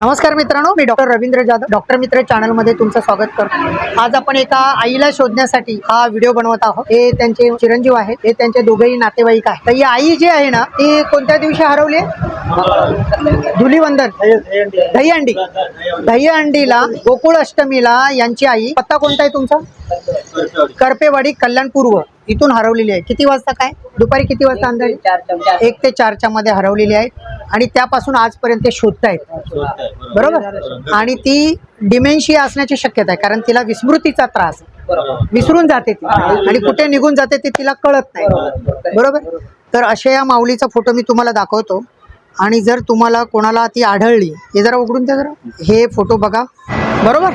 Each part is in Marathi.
नमस्कार मित्रांनो मी डॉक्टर रवींद्र जाधव डॉक्टर मित्र चॅनलमध्ये तुमचं स्वागत करतो. आज आपण एका आईला शोधण्यासाठी हा व्हिडिओ बनवत आहोत. हे त्यांचे चिरंजीव आहेत. हे त्यांचे दोघेही नातेवाईक आहेत. तर ही आई जी आहे ना ती कोणत्या दिवशी हरवली? धुलीवंदन. दहीहंडी. दहीहंडीला गोकुळ अष्टमीला यांची आई पत्ता कोणता आहे तुमचा? करपेवाडी कल्याण पूर्व इथून हरवलेली आहे. किती वाजता काय? दुपारी किती वाजता अंदाजे एक ते चारच्या मध्ये हरवलेली आहे. आणि त्यापासून आजपर्यंत ते शोधतायत बरोबर? आणि ती डिमेन्शिया असण्याची शक्यता आहे. कारण तिला विस्मृतीचा त्रास. विसरून जाते ती. आणि कुठे निघून जाते ते तिला कळत नाही. बरोबर? तर अशा या माऊलीचा फोटो मी तुम्हाला दाखवतो. आणि जर तुम्हाला कोणाला ती आढळली हे जरा उघडून द्या जरा. हे फोटो बघा. बरोबर?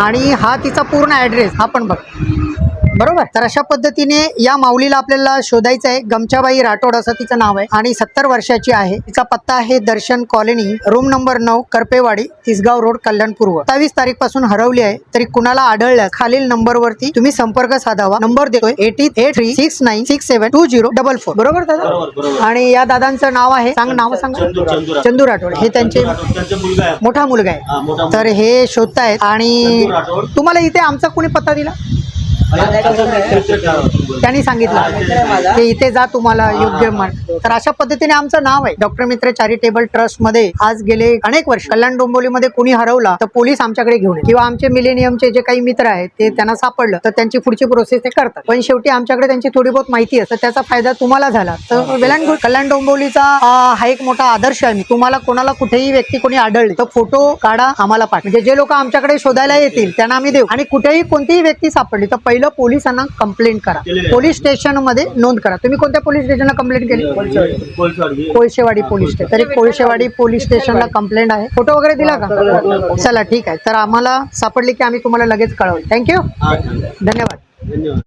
आणि हा तिचा पूर्ण ॲड्रेस हा पण बघा. बरोबर. तर अशा पद्धतीने या माऊलीला आपल्याला शोधायचं आहे. गमच्याबाई राठोड असं तिचं नाव आहे. आणि सत्तर वर्षाची आहे. तिचा पत्ता आहे दर्शन कॉलनी रूम नंबर नऊ करपेवाडी तिसगाव रोड कल्याण पूर्व सत्तावीस तारीखपासून हरवली आहे. तरी कुणाला आढळल्यास खालील नंबरवरती तुम्ही संपर्क साधावा. नंबर देतोय eighty eight three six nine six seven two zero double four. बरोबर दादा? आणि या दादांचं नाव आहे. सांग नाव सांगा. चंदू राठोड. हे त्यांचे मोठा मुलगा आहे. तर हे शोधतायत. आणि. तुम्हाला इथे आमचा कोणी पत्ता दिला. त्यांनी सांगितलं. की इथे जा तुम्हाला योग्य मार्ग तर अशा पद्धतीने आमचं नाव आहे. डॉक्टर मित्र चॅरिटेबल ट्रस्टमध्ये आज गेले अनेक वर्ष. कल्याण डोंबिवलीमध्ये कोणी हरवला तर पोलीस आमच्याकडे घेऊन येतात. किंवा आमचे मिलेनियमचे जे काही मित्र आहेत ते त्यांना सापडलं तर त्यांची पुढची प्रोसेस ते करतात. पण शेवटी आमच्याकडे त्यांची थोडी बहुत माहिती असते त्याचा फायदा तुम्हाला झाला. तर वेल अँड गुड. कल्याण डोंबिवलीचा अं, हा एक मोठा आदर्श आहे. तुम्हाला कोणाला कुठेही व्यक्ती कोणी आढळली तर फोटो काढा आम्हाला पाठ म्हणजे जे लोक आमच्याकडे शोधायला येतील त्यांना आम्ही देऊ. आणि कुठेही कोणतीही व्यक्ती सापडली तर पहिलं पोलिसांना कंप्लेंट करा. पोलीस स्टेशनमध्ये नोंद करा. तुम्ही कोणत्या पोलीस स्टेशनला कंप्लेंट केली. कोळशेवाडी. Police station. तरी कोळशेवाडी पोलीस स्टेशनला कंप्लेंट आहे. फोटो वगैरे दिला का? चला ठीक आहे. तर आम्हाला सापडली की आम्ही तुम्हाला लगेच कळवू थँक्यू धन्यवाद. धन्यवाद.